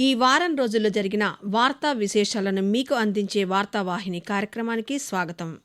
ఈ వారం రోజుల్లో జరిగిన వార్తా విశేషాలను మీకు అందించే వార్తావాహిని కార్యక్రమానికి స్వాగతం.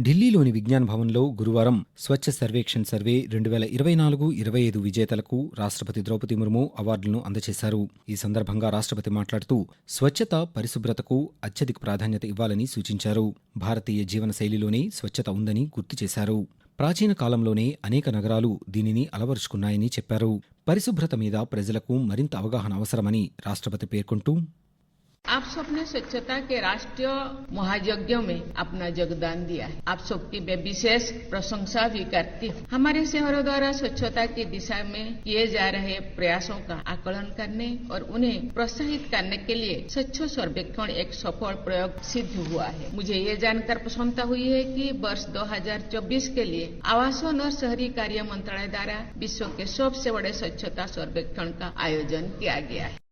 ఢిల్లీలోని విజ్ఞాన్ భవన్లో గురువారం స్వచ్ఛ సర్వేక్షణ్ సర్వే రెండు వేల ఇరవై నాలుగు ఇరవై ఐదు విజేతలకు రాష్ట్రపతి ద్రౌపది ముర్ము అవార్డులను అందజేశారు. ఈ సందర్భంగా రాష్ట్రపతి మాట్లాడుతూ స్వచ్ఛత పరిశుభ్రతకు అత్యధిక ప్రాధాన్యత ఇవ్వాలని సూచించారు. భారతీయ జీవనశైలిలోనే స్వచ్ఛత ఉందని గుర్తు చేశారు. ప్రాచీన కాలంలోనే అనేక నగరాలు దీనిని అలవరుచుకున్నాయని చెప్పారు. పరిశుభ్రత మీద ప్రజలకు మరింత అవగాహన అవసరమని రాష్ట్రపతి పేర్కొంటూ आप सबने स्वच्छता के राष्ट्रीय महायज्ञों में अपना योगदान दिया है। आप सबकी मैं विशेष प्रशंसा भी करती हूँ। हमारे शहरों द्वारा स्वच्छता की दिशा में किए जा रहे प्रयासों का आकलन करने और उन्हें प्रोत्साहित करने के लिए स्वच्छ सर्वेक्षण एक सफल प्रयोग सिद्ध हुआ है। मुझे ये जानकर प्रसन्नता हुई है कि वर्ष 2024 के लिए आवासन और शहरी कार्य मंत्रालय द्वारा विश्व के सबसे बड़े स्वच्छता सर्वेक्षण का आयोजन किया गया है।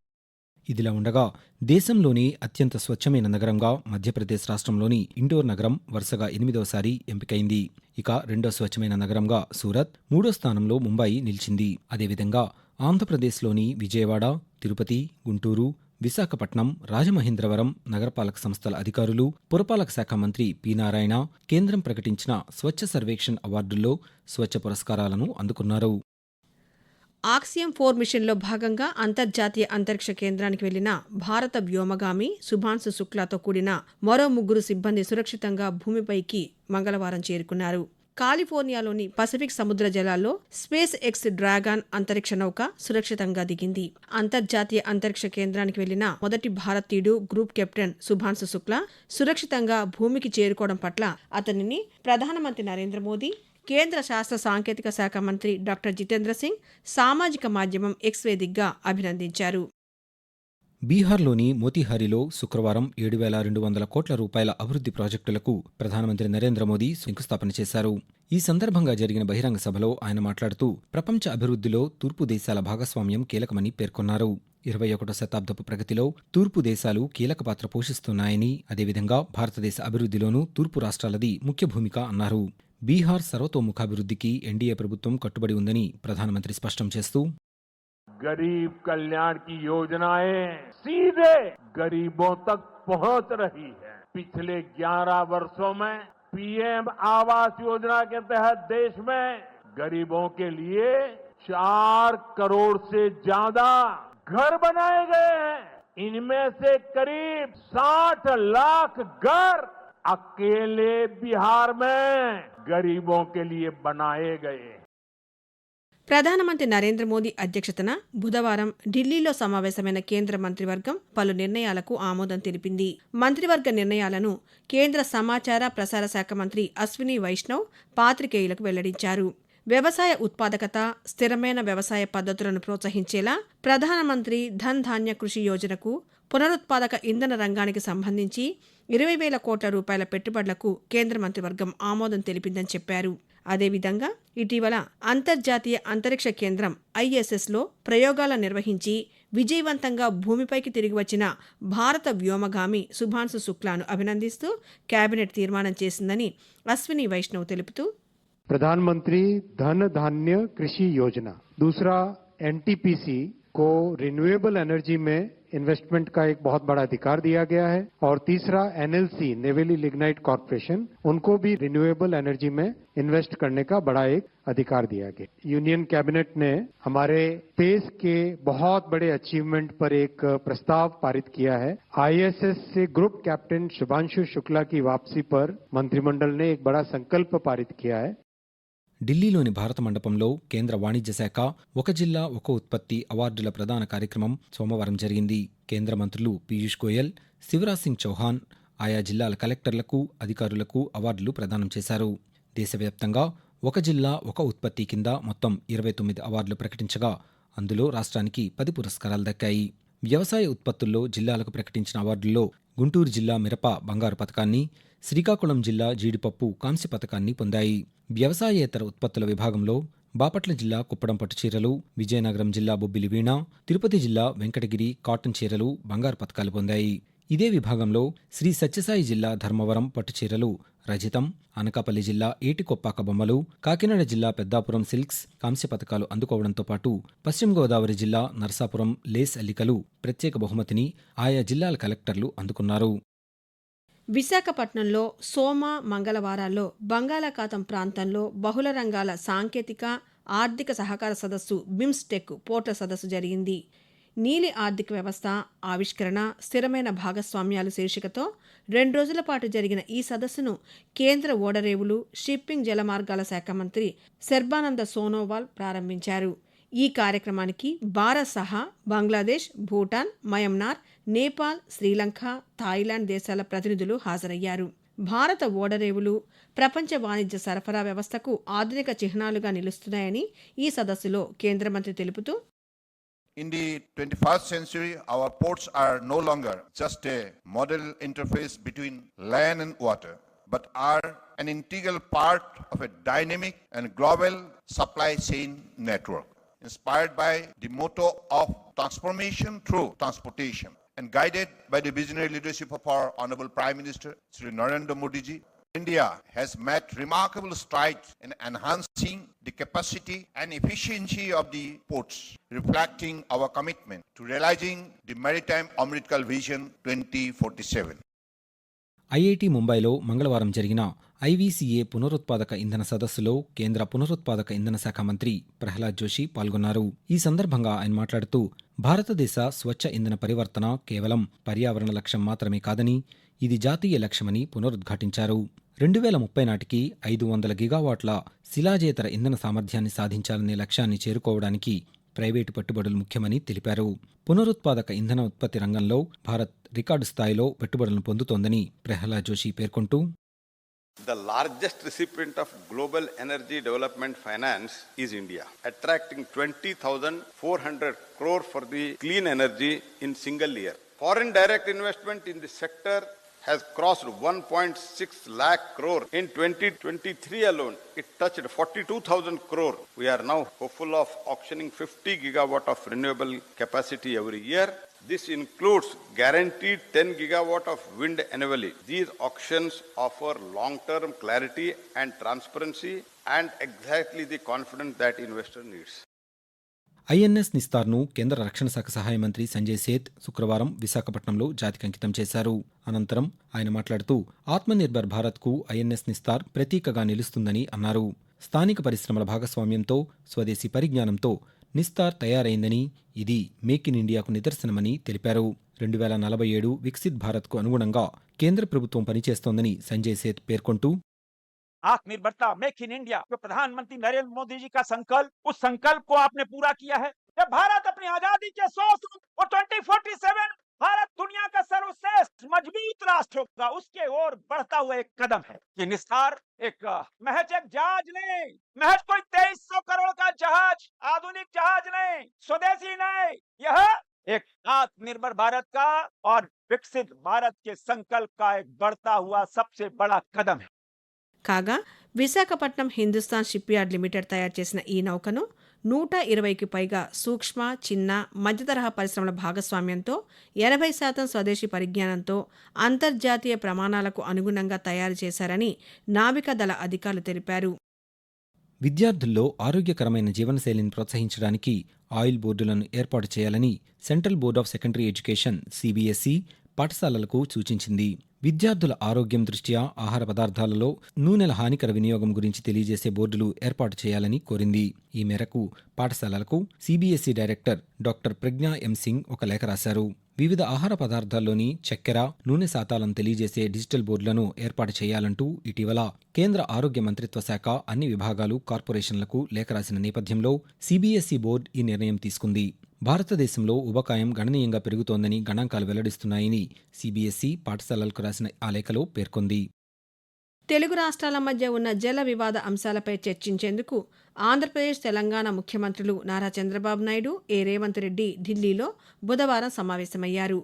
ఇదిలా ఉండగా దేశంలోనే అత్యంత స్వచ్ఛమైన నగరంగా మధ్యప్రదేశ్ రాష్ట్రంలోని ఇండోర్ నగరం వరుసగా ఎనిమిదవసారి ఎంపికైంది. ఇక రెండో స్వచ్ఛమైన నగరంగా సూరత్ మూడో స్థానంలో ముంబై నిలిచింది. అదేవిధంగా ఆంధ్రప్రదేశ్లోని విజయవాడ తిరుపతి గుంటూరు విశాఖపట్నం రాజమహేంద్రవరం నగరపాలక సంస్థల అధికారులు పురపాలక శాఖ మంత్రి పి నారాయణ కేంద్రం ప్రకటించిన స్వచ్ఛ సర్వేక్షణ్ అవార్డుల్లో స్వచ్ఛ పురస్కారాలను అందుకున్నారు. ఆక్సియం ఫోర్ మిషన్లో భాగంగా అంతర్జాతీయ అంతరిక్ష కేంద్రానికి వెళ్ళిన భారత వ్యోమగామి సుభాన్సు శుక్లాతో కూడిన మరో ముగ్గురు సిబ్బంది సురక్షితంగా భూమిపైకి మంగళవారం చేరుకున్నారు. కాలిఫోర్నియాలోని పసిఫిక్ సముద్ర జలాల్లో స్పేస్ ఎక్స్ డ్రాగన్ అంతరిక్ష నౌక సురక్షితంగా దిగింది. అంతర్జాతీయ అంతరిక్ష కేంద్రానికి వెళ్ళిన మొదటి భారతీయుడు గ్రూప్ కెప్టెన్ శుభాంశు శుక్లా సురక్షితంగా భూమికి చేరుకోవడం పట్ల అతనిని ప్రధానమంత్రి నరేంద్ర మోదీ కేంద్ర శాస్త్ర సాంకేతిక శాఖ మంత్రి డాక్టర్ జితేంద్ర సింగ్ సామాజిక మాధ్యమం ఎక్స్ వేదికగా అభినందించారు. బీహార్లోని మోతీహారీలో శుక్రవారం ఏడు వేల రెండు వందల కోట్ల రూపాయల అభివృద్ధి ప్రాజెక్టులకు ప్రధానమంత్రి నరేంద్ర మోదీ శంకుస్థాపన చేశారు. ఈ సందర్భంగా జరిగిన బహిరంగ సభలో ఆయన మాట్లాడుతూ ప్రపంచ అభివృద్ధిలో తూర్పు దేశాల భాగస్వామ్యం కీలకమని పేర్కొన్నారు. ఇరవై ఒకటో శతాబ్దపు ప్రగతిలో తూర్పు దేశాలు కీలక పాత్ర పోషిస్తున్నాయని అదేవిధంగా భారతదేశ అభివృద్ధిలోనూ తూర్పు రాష్ట్రాలది ముఖ్య భూమిక అన్నారు. బీహార్ సర్వతోముఖాభివృద్ధికి ఎన్డీఏ ప్రభుత్వం కట్టుబడి ఉందని ప్రధానమంత్రి స్పష్టం చేస్తూ गरीब कल्याण की योजनाएं सीधे गरीबों तक पहुंच रही है पिछले 11 वर्षों में पीएम आवास योजना के तहत देश में गरीबों के लिए चार करोड़ से ज्यादा घर बनाए गए हैं इनमें से करीब 60 लाख घर अकेले बिहार में गरीबों के लिए बनाए गए हैं ప్రధానమంత్రి నరేంద్ర మోదీ అధ్యక్షతన బుధవారం ఢిల్లీలో సమావేశమైన కేంద్ర మంత్రివర్గం పలు నిర్ణయాలకు ఆమోదం తెలిపింది మంత్రివర్గ నిర్ణయాలను కేంద్ర సమాచార ప్రసార శాఖ మంత్రి అశ్విని వైష్ణవ్ పాత్రికేయులకు వెల్లడించారు వ్యవసాయ ఉత్పాదకత స్థిరమైన వ్యవసాయ పద్ధతులను ప్రోత్సహించేలా ప్రధానమంత్రి ధన్ ధాన్య కృషి యోజనకు పునరుత్పాదక ఇంధన రంగానికి సంబంధించి ఇరవై వేల కోట్ల రూపాయల పెట్టుబడులకు కేంద్ర మంత్రివర్గం ఆమోదం తెలిపిందని చెప్పారు అదేవిధంగా ఇటీవల అంతర్జాతీయ అంతరిక్ష కేంద్రం ఐఎస్ఎస్లో ప్రయోగాలు నిర్వహించి విజయవంతంగా భూమిపైకి తిరిగి వచ్చిన భారత వ్యోమగామి శుభాంశు శుక్లాను అభినందిస్తూ కేబినెట్ తీర్మానం చేసిందని అశ్విని వైష్ణవ్ తెలుపుతూ प्रधानमंत्री धन धान्य कृषि योजना दूसरा एनटीपीसी को रिन्यूएबल एनर्जी में इन्वेस्टमेंट का एक बहुत बड़ा अधिकार दिया गया है। और तीसरा, एनएलसी, नेवेली लिग्नाइट कॉरपोरेशन, उनको भी रिन्यूएबल एनर्जी में इन्वेस्ट करने का बड़ा एक अधिकार दिया गया। यूनियन कैबिनेट ने हमारे स्पेस के बहुत बड़े अचीवमेंट पर एक प्रस्ताव पारित किया है। आईएसएस से ग्रुप कैप्टन शुभांशु शुक्ला की वापसी पर मंत्रिमंडल ने एक बड़ा संकल्प पारित किया है। ఢిల్లీలోని భారత మండపంలో కేంద్ర వాణిజ్య శాఖ ఒక జిల్లా ఒక ఉత్పత్తి అవార్డుల ప్రదాన కార్యక్రమం సోమవారం జరిగింది. కేంద్ర మంత్రులు పీయూష్ గోయల్ శివరాజ్ సింగ్ చౌహాన్ ఆయా జిల్లాల కలెక్టర్లకు అధికారులకు అవార్డులు ప్రదానం చేశారు. దేశవ్యాప్తంగా ఒక జిల్లా ఒక ఉత్పత్తి కింద మొత్తం ఇరవై తొమ్మిది అవార్డులు ప్రకటించగా అందులో రాష్ట్రానికి పది పురస్కారాలు దక్కాయి. వ్యవసాయ ఉత్పత్తుల్లో జిల్లాలకు ప్రకటించిన అవార్డుల్లో గుంటూరు జిల్లా మిరప బంగారు పథకాన్ని శ్రీకాకుళం జిల్లా జీడిపప్పు కాంస్య పథకాన్ని పొందాయి. వ్యవసాయేతర ఉత్పత్తుల విభాగంలో బాపట్ల జిల్లా కుప్పడం పట్టు చీరలు విజయనగరం జిల్లా బొబ్బిలి వీణ తిరుపతి జిల్లా వెంకటగిరి కాటన్ చీరలు బంగారు పథకాలు పొందాయి. ఇదే విభాగంలో శ్రీ సత్యసాయి జిల్లా ధర్మవరం పట్టు చీరలు రజితం అనకాపల్లి జిల్లా ఏటికొప్పాక బొమ్మలు కాకినాడ జిల్లా పెద్దాపురం సిల్క్స్ కాంస్య పథకాలు అందుకోవడంతో పాటు పశ్చిమ గోదావరి జిల్లా నర్సాపురం లేస్ అల్లికలు ప్రత్యేక బహుమతిని ఆయా జిల్లాల కలెక్టర్లు అందుకున్నారు. విశాఖపట్నంలో సోమ మంగళవారాల్లో బంగాళాఖాతం ప్రాంతంలో బహుళ రంగాల సాంకేతిక ఆర్థిక సహకార సదస్సు బిమ్స్టెక్ పోర్టల్ సదస్సు జరిగింది. నీలి ఆర్థిక వ్యవస్థ ఆవిష్కరణ స్థిరమైన భాగస్వామ్యాలు శీర్షికతో రెండు రోజుల పాటు జరిగిన ఈ సదస్సును కేంద్ర ఓడరేవులు షిప్పింగ్ జలమార్గాల శాఖ మంత్రి శర్బానంద సోనోవాల్ ప్రారంభించారు. ఈ కార్యక్రమానికి భారత్ సహా బంగ్లాదేశ్ భూటాన్ మయన్మార్ నేపాల్ శ్రీలంక థాయిలాండ్ దేశాల ప్రతినిధులు హాజరయ్యారు భారత ఓడరేవులు ప్రపంచ వాణిజ్య సరఫరా వ్యవస్థకు ఆధునిక చిహ్నాలుగా నిలుస్తున్నాయని ఈ సదస్సులో కేంద్ర మంత్రి తెలుపుతూ In the 21st century, our ports are no longer just a model interface between land and water, but are an integral part of a dynamic and global supply chain network. Inspired by the motto of transformation through transportation and guided by the visionary leadership of our Honorable Prime Minister, Sri Narendra Modi ji, India has made remarkable strides in enhancing the capacity and efficiency of the ports, reflecting our commitment to realizing the Maritime Amritkal Vision 2047. IIT ముంబైలో మంగళవారం జరిగిన ఐవీసీఏ పునరుత్పాదక ఇంధన సదస్సులో కేంద్ర పునరుత్పాదక ఇంధన శాఖ మంత్రి ప్రహ్లాద్ జోషి పాల్గొన్నారు. ఈ సందర్భంగా ఆయన మాట్లాడుతూ భారతదేశ స్వచ్ఛ ఇంధన పరివర్తన కేవలం పర్యావరణ లక్ష్యం మాత్రమే కాదని ఇది జాతీయ లక్ష్యమని పునరుద్ఘాటించారు. రెండు వేల ముప్పై నాటికి ఐదు వందల గిగావాట్ల శిలాజేతర ఇంధన సామర్థ్యాన్ని సాధించాలనే లక్ష్యాన్ని చేరుకోవడానికి ప్రైవేటు పెట్టుబడులు ముఖ్యమని తెలిపారు. పునరుత్పాదక ఇంధన ఉత్పత్తి రంగంలో భారత్ రికార్డు స్థాయిలో పెట్టుబడులను పొందుతోందని ప్రహ్లాద్ జోషి పేర్కొంటూ The largest recipient of global energy development finance is India, attracting 20,400 crore for the clean energy in single year. Foreign direct investment in the sector has crossed 1.6 lakh crore. In 2023 alone, it touched 42,000 crore. We are now hopeful of auctioning 50 gigawatt of renewable capacity every year. This includes guaranteed 10 gigawatt of wind annually. These auctions offer long-term clarity and transparency and exactly the confidence that investor needs. INS నిస్తార్ను కేంద్ర రక్షణ శాఖ సహాయ మంత్రి Sanjay Seth శుక్రవారం విశాఖపట్నంలో జాతికి అంకితం చేశారు అనంతరం ఆయన మాట్లాడుతూ ఆత్మనిర్భర్ భారత్కు ఐఎన్ఎస్ నిస్తార్ ప్రతీకగా నిలుస్తుందని అన్నారు స్థానిక పరిశ్రమల భాగస్వామ్యంతో స్వదేశీ పరిజ్ఞానంతో నిస్తార్ తయారైందని ఇది మేక్ ఇన్ ఇండియాకు నిదర్శనమని తెలిపారు రెండు వేల నలభై ఏడు వికసిత్ భారత్కు అనుగుణంగా కేంద్ర ప్రభుత్వం పనిచేస్తోందని సంజయ్ సేత్ పేర్కొంటూ आत्मनिर्भरता मेक इन इंडिया जो प्रधानमंत्री नरेंद्र मोदी जी का संकल्प उस संकल्प को आपने पूरा किया है जब भारत अपनी आजादी के सौ और मजबूत राष्ट्र होगा उसके ओर बढ़ता हुआ एक कदम है ये निस्तार एक अ, महज एक जहाज नहीं महज कोई तेईस सौ करोड़ का जहाज आधुनिक जहाज नहीं स्वदेशी नहीं यह एक आत्मनिर्भर भारत का और विकसित भारत के संकल्प का एक बढ़ता हुआ सबसे बड़ा कदम है కాగా విశాఖపట్నం హిందుస్థాన్ షిప్యార్డ్ లిమిటెడ్ తయారు చేసిన ఈ నౌకను నూట ఇరవైకి పైగా సూక్ష్మ చిన్న మధ్యతరహా పరిశ్రమల భాగస్వామ్యంతో ఎనభై శాతం స్వదేశీ పరిజ్ఞానంతో అంతర్జాతీయ ప్రమాణాలకు అనుగుణంగా తయారు చేశారని నావికాదళ అధికారులు తెలిపారు. విద్యార్థుల్లో ఆరోగ్యకరమైన జీవనశైలిని ప్రోత్సహించడానికి ఆయిల్ బోర్డులను ఏర్పాటు చేయాలని central board of secondary education CBSE పాఠశాలలకు సూచించింది. విద్యార్థుల ఆరోగ్యం దృష్ట్యా ఆహార పదార్థాలలో నూనెల హానికర వినియోగం గురించి తెలియజేసే బోర్డులు ఏర్పాటు చేయాలని కోరింది. ఈ మేరకు పాఠశాలలకు CBSE director doctor Pragya M Singh ఒక లేఖ రాశారు. వివిధ ఆహార పదార్థాల్లోని చక్కెర నూనె శాతాలను తెలియజేసే డిజిటల్ బోర్డులను ఏర్పాటు చేయాలంటూ ఇటీవల కేంద్ర ఆరోగ్య మంత్రిత్వ శాఖ అన్ని విభాగాలు కార్పొరేషన్లకు లేఖ రాసిన నేపథ్యంలో సిబిఎస్ఈ బోర్డు ఈ నిర్ణయం తీసుకుంది. భారతదేశంలో ఉబకాయం గణనీయంగా పెరుగుతోందని గణాంకాలు వెల్లడిస్తున్నాయని సిబిఎస్ఈ పాఠశాలలకు రాసిన ఆ లేఖలో పేర్కొంది. తెలుగు రాష్ట్రాల మధ్య ఉన్న జల వివాద అంశాలపై చర్చించేందుకు ఆంధ్రప్రదేశ్ తెలంగాణ ముఖ్యమంత్రులు నారా చంద్రబాబు నాయుడు ఏ రేవంత్ రెడ్డి ఢిల్లీలో బుధవారం సమావేశమయ్యారు.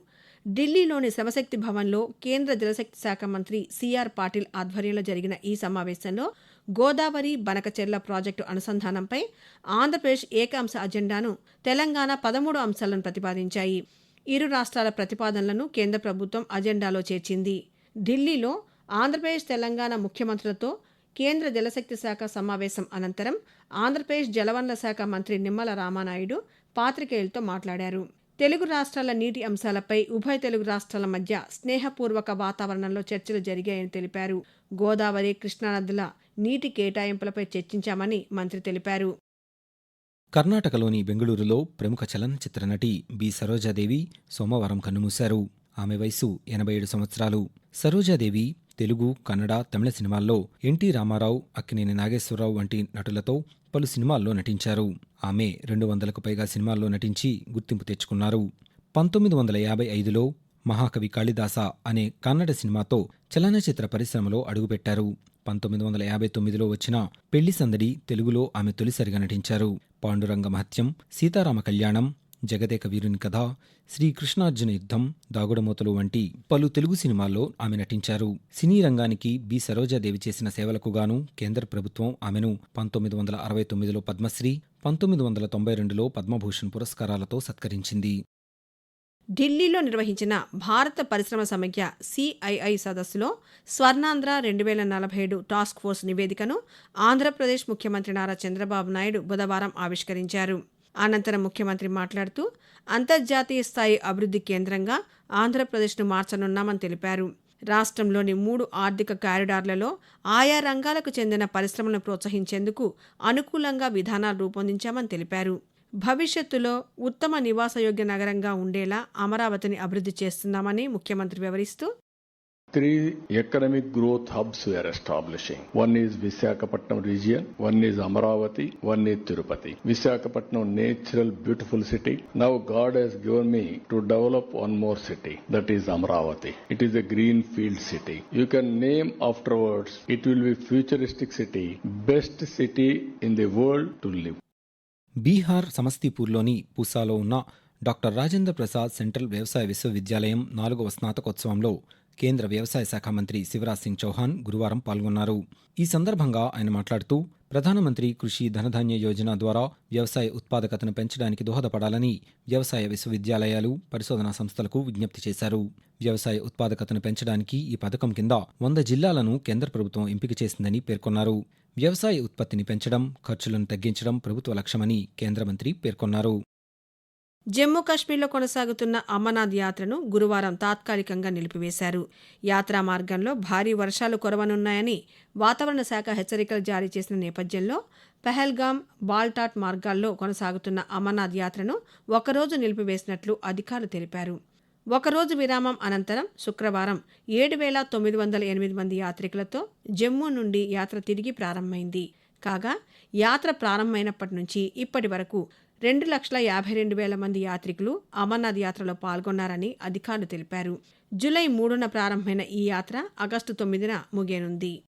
ఢిల్లీలోని శివశక్తి భవన్లో కేంద్ర జలశక్తి శాఖ మంత్రి సిఆర్ పాటిల్ ఆధ్వర్యంలో జరిగిన ఈ సమావేశంలో గోదావరి బనకచెర్ల ప్రాజెక్టు అనుసంధానంపై ఆంధ్రప్రదేశ్ ఏకాంశ అజెండాను తెలంగాణ పదమూడు అంశాలను ప్రతిపాదించాయి. ఇరు రాష్ట్రాల ప్రతిపాదనలను కేంద్ర ప్రభుత్వం అజెండాలో చేర్చింది. ఢిల్లీలో ఆంధ్రప్రదేశ్ తెలంగాణ ముఖ్యమంత్రులతో కేంద్ర జలశక్తి శాఖ సమావేశం అనంతరం ఆంధ్రప్రదేశ్ జలవనరుల శాఖ మంత్రి నిమ్మల రామానాయుడు పాత్రికేయులతో మాట్లాడారు. తెలుగు రాష్ట్రాల నీటి అంశాలపై ఉభయ తెలుగు రాష్ట్రాల మధ్య స్నేహపూర్వక వాతావరణంలో చర్చలు జరిగాయని తెలిపారు. గోదావరి కృష్ణానదుల నీటి కేటాయింపులపై చర్చించామని మంత్రి తెలిపారు. కర్ణాటకలోని బెంగళూరులో ప్రముఖ చలనచిత్ర నటి బి సరోజాదేవి సోమవారం కన్నుమూశారు. ఆమె వయసు ఎనభై ఏడు సంవత్సరాలు. సరోజాదేవి తెలుగు కన్నడ తమిళ సినిమాల్లో ఎన్టీ రామారావు అక్కినేని నాగేశ్వరరావు వంటి నటులతో పలు సినిమాల్లో నటించారు. ఆమె రెండు వందలకు పైగా సినిమాల్లో నటించి గుర్తింపు తెచ్చుకున్నారు. పంతొమ్మిది వందల యాభై ఐదులో మహాకవి కాళిదాస అనే కన్నడ సినిమాతో చలనచిత్ర పరిశ్రమలో అడుగుపెట్టారు. పంతొమ్మిది వందల యాభై తొమ్మిదిలో వచ్చిన పెళ్ళి సందడి తెలుగులో ఆమె తొలిసారిగా నటించారు. పాండురంగ మహత్యం సీతారామ కళ్యాణం జగదేక వీరుని కథ శ్రీకృష్ణార్జున యుద్ధం దాగుడమూతలు వంటి పలు తెలుగు సినిమాల్లో ఆమె నటించారు. సినీ రంగానికి బి సరోజాదేవి చేసిన సేవలకు గాను కేంద్ర ప్రభుత్వం ఆమెను పంతొమ్మిది వందల అరవై తొమ్మిదిలో పద్మశ్రీ పంతొమ్మిది వందల తొంభై రెండులో పద్మభూషణ్ పురస్కారాలతో సత్కరించింది. ఢిల్లీలో నిర్వహించిన భారత పరిశ్రమ సమైక్య సిఐఐ సదస్సులో స్వర్ణాంధ్ర రెండు వేల నలభై ఏడు టాస్క్ ఫోర్స్ నివేదికను ఆంధ్రప్రదేశ్ ముఖ్యమంత్రి నారా చంద్రబాబు నాయుడు బుధవారం ఆవిష్కరించారు. అనంతరం ముఖ్యమంత్రి మాట్లాడుతూ అంతర్జాతీయ స్థాయి అభివృద్ధి కేంద్రంగా ఆంధ్రప్రదేశ్ను మార్చనున్నామని తెలిపారు. రాష్ట్రంలోని మూడు ఆర్థిక కారిడార్లలో ఆయా రంగాలకు చెందిన పరిశ్రమలను ప్రోత్సహించేందుకు అనుకూలంగా విధానాలు రూపొందించామని తెలిపారు. భవిష్యత్తులో ఉత్తమ నివాసయోగ్య నగరంగా ఉండేలా అమరావతిని అభివృద్ధి చేస్తున్నామని ముఖ్యమంత్రి వివరిస్తూ three economic growth hubs are establishing one is Visakhapatnam region one is Amaravati one is Tirupati Visakhapatnam natural beautiful city now god has given me to develop one more city that is Amaravati it is a green field city you can name afterwards it will be futuristic city best city in the world to live Bihar సమస్తీపూర్లోని పూసాలో ఉన్న doctor Rajendra Prasad central వ్యవసాయ విశ్వవిద్యాలయం నాలుగవ స్నాతకోత్సవంలో కేంద్ర వ్యవసాయ శాఖ మంత్రి శివరాజ్ సింగ్ చౌహాన్ గురువారం పాల్గొన్నారు. ఈ సందర్భంగా ఆయన మాట్లాడుతూ ప్రధానమంత్రి కృషి ధనధాన్య యోజన ద్వారా వ్యవసాయ ఉత్పాదకతను పెంచడానికి దోహదపడాలని వ్యవసాయ విశ్వవిద్యాలయాలు పరిశోధనా సంస్థలకు విజ్ఞప్తి చేశారు. వ్యవసాయ ఉత్పాదకతను పెంచడానికి ఈ పథకం కింద వంద జిల్లాలను కేంద్ర ప్రభుత్వం ఎంపిక చేసిందని పేర్కొన్నారు. వ్యవసాయ ఉత్పత్తిని పెంచడం ఖర్చులను తగ్గించడం ప్రభుత్వ లక్ష్యమని కేంద్ర మంత్రి పేర్కొన్నారు. జమ్మూ కాశ్మీర్లో కొనసాగుతున్న అమర్నాథ్ యాత్రను గురువారం తాత్కాలికంగా నిలిపివేశారు. యాత్రా మార్గంలో భారీ వర్షాలు కురవనున్నాయని వాతావరణ శాఖ హెచ్చరికలు జారీ చేసిన నేపథ్యంలో పెహల్గామ్ బాల్టాట్ మార్గాల్లో కొనసాగుతున్న అమర్నాథ్ యాత్రను ఒకరోజు నిలిపివేసినట్లు అధికారులు తెలిపారు. ఒకరోజు విరామం అనంతరం శుక్రవారం ఏడు వేల తొమ్మిది వందల ఎనిమిది మంది యాత్రికులతో జమ్మూ నుండి యాత్ర తిరిగి ప్రారంభమైంది. కాగా యాత్ర ప్రారంభమైనప్పటి నుంచి ఇప్పటి వరకు రెండు లక్షల యాభై రెండు వేల మంది యాత్రికులు అమర్నాథ్ యాత్రలో పాల్గొన్నారని అధికారులు తెలిపారు. జూలై మూడున ప్రారంభమైన ఈ యాత్ర ఆగస్టు తొమ్మిదిన ముగియనుంది.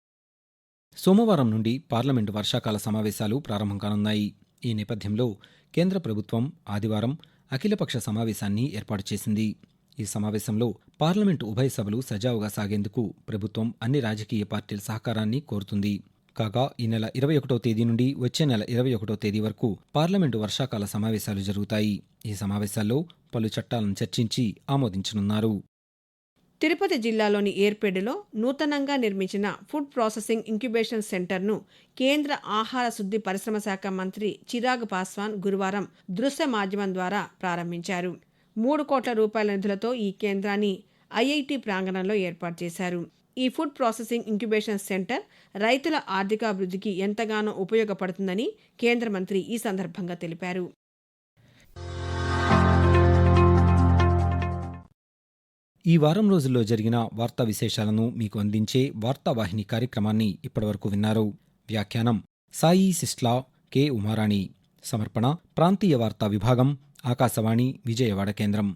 సోమవారం నుండి పార్లమెంటు వర్షాకాల సమావేశాలు ప్రారంభం కానున్నాయి. ఈ నేపథ్యంలో కేంద్ర ప్రభుత్వం ఆదివారం అఖిలపక్ష సమావేశాన్ని ఏర్పాటు చేసింది. ఈ సమావేశంలో పార్లమెంటు ఉభయ సభలు సజావుగా సాగేందుకు ప్రభుత్వం అన్ని రాజకీయ పార్టీల సహకారాన్ని కోరుతుంది. కాగా ఈ నెల ఇరవై ఒకటో తేదీ నుండి వచ్చే నెల ఇరవై ఒకటో తేదీ వరకు పార్లమెంటు వర్షాకాల సమావేశాలు జరుగుతాయి. ఈ సమావేశాల్లో పలు చట్టాలను చర్చించి ఆమోదించనున్నారు. తిరుపతి జిల్లాలోని ఏర్పేడులో నూతనంగా నిర్మించిన ఫుడ్ ప్రాసెసింగ్ ఇంక్యుబేషన్ సెంటర్ను కేంద్ర ఆహార శుద్ధి పరిశ్రమ శాఖ మంత్రి చిరాగ్ పాస్వాన్ గురువారం దృశ్య మాధ్యమం ద్వారా ప్రారంభించారు. మూడు కోట్ల రూపాయల నిధులతో ఈ కేంద్రాన్ని ఐఐటి ప్రాంగణంలో ఏర్పాటు చేశారు. ఈ ఫుడ్ ప్రాసెసింగ్ ఇంక్యుబేషన్ సెంటర్ రైతుల ఆర్థికాభివృద్ధికి ఎంతగానో ఉపయోగపడుతుందని కేంద్ర మంత్రి ఈ సందర్భంగా తెలిపారు. ఈ వారం రోజుల్లో జరిగిన వార్తా విశేషాలను మీకు అందించే వార్తావాహిని కార్యక్రమాన్ని ఇప్పటివరకు విన్నారు. వ్యాఖ్యానం సాయి సిస్లా కె. ఉమారాణి. సమర్పణ ప్రాంతీయ వార్తా విభాగం ఆకాశవాణి విజయవాడ కేంద్రం